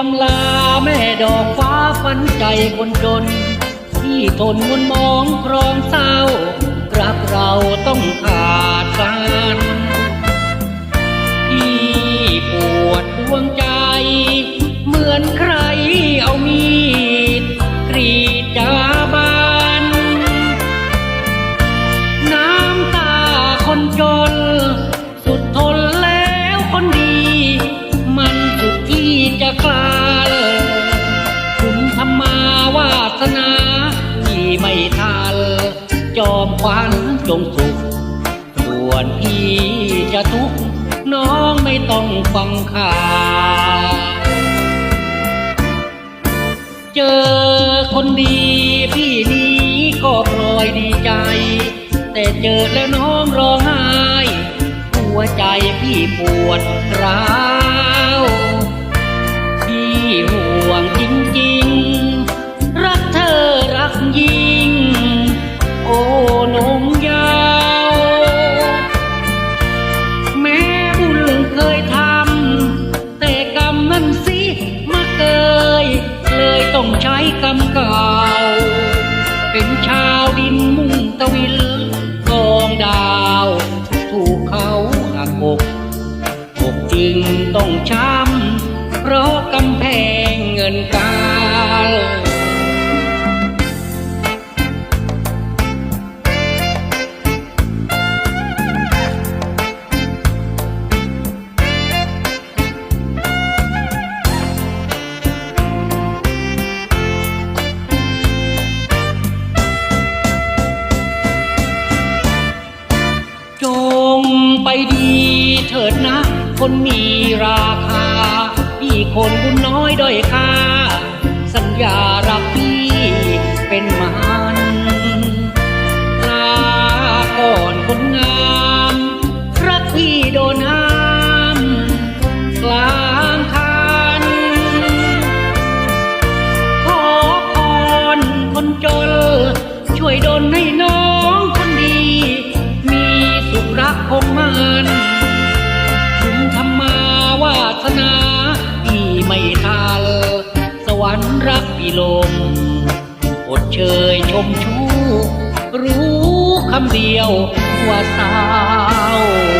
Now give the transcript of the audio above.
จำลาแม่ดอกฟ้าฝันใจคนจน ที่ทนมนมองครองเศร้า รักเราต้องขาดกันพี่ปวดดวงใจ จอมควันจงสุขส่วนพี่จะทุกข์น้องไม่ต้องฟังข่าวเจอคนดีพี่นี้ก็พลอยดีใจ แต่เจอแล้วน้องร้องไห้หัวใจพี่ปวดร้าวพี่ห่วงจริง นั้นสิมาเกยเลยต้องใช้กรรมเก่า เป็นชาวดินมุ่งตะวิลกองดาว ถูกเขาหักอกอกจึงต้องช้ำเพราะกำแพงเงินกา ไปดีเถิดนะ คนมีราคา พี่คนบุญน้อยด้อยค่า สัญญารักพี่เป็นมา รักพี่ลมอดเชยชมชูรู้คำเดียวว่าสาว